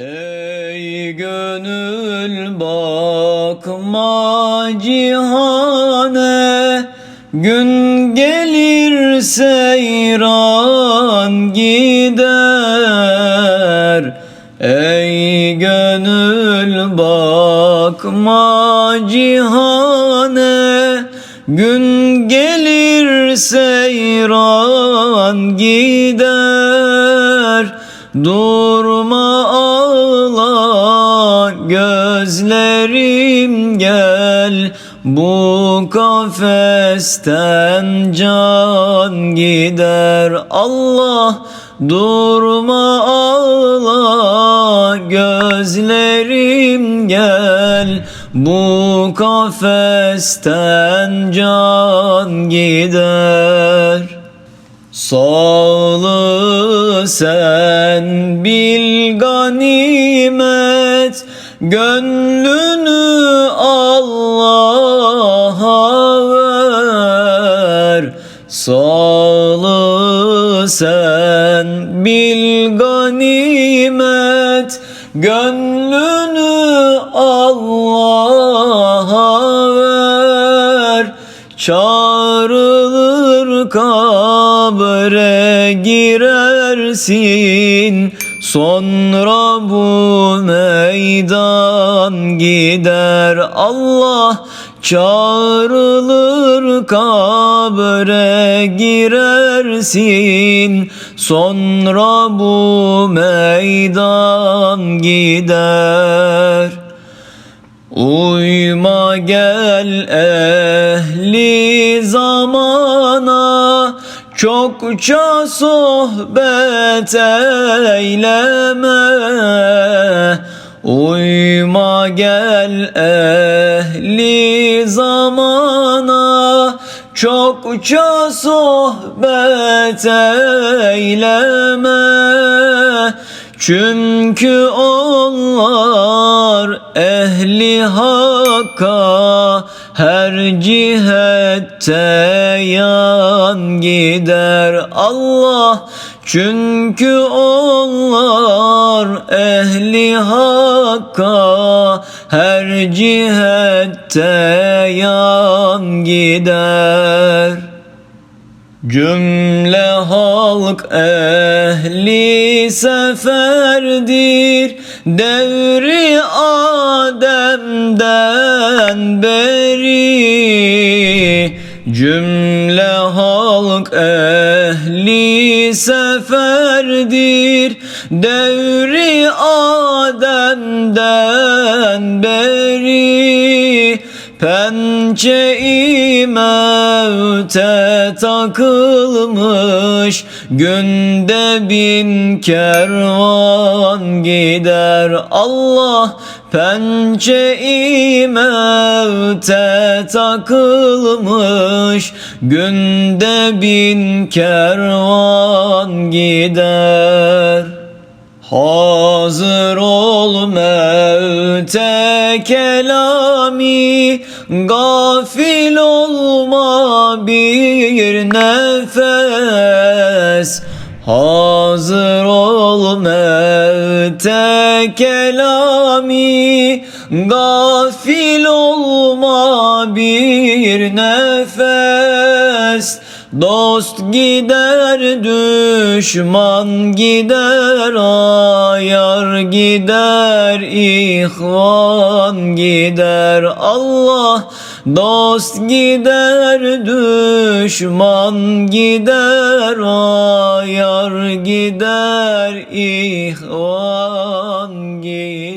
Ey gönül bakma cihane. Gün gelir seyran gider. Ey gönül bakma cihane. Gün gelir seyran gider. Dur gözlerim gel Bu kafesten can gider. Allah Durma ağla gözlerim gel Bu kafesten can gider. Sağlı sen bil ganimet Gönlünü Allah'a ver. Sağlı sen bil ganimet. Gönlünü Allah'a ver. Çağrılır kabre girersin Sonra bu meydan gider. Allah Çağrılır kabre girersin. Sonra bu meydan gider. Uyma gel ehli zamana Çokça sohbet eyleme. Uyma gel ehli zamana. Çokça sohbet eyleme. Çünkü onlar ehli hakka her cihette yan gider Allah. Çünkü onlar ehli hakka. Her cihette yan gider. Cümle halk ehli seferdir. Devri Adem'den beri Cümle halk ehli seferdir Devri Adem'den beri Pençe-i takılmış Günde bin kervan gider. Allah Pençe-i takılmış Günde bin kervan gider Hazır ol mevte kelami Gafil olma bir nefes. Hazır ol mevte kelami Gafil olma bir nefes Dost gider düşman gider ayar gider ihvan gider. Allah Dost gider düşman gider ayar gider ihvan gider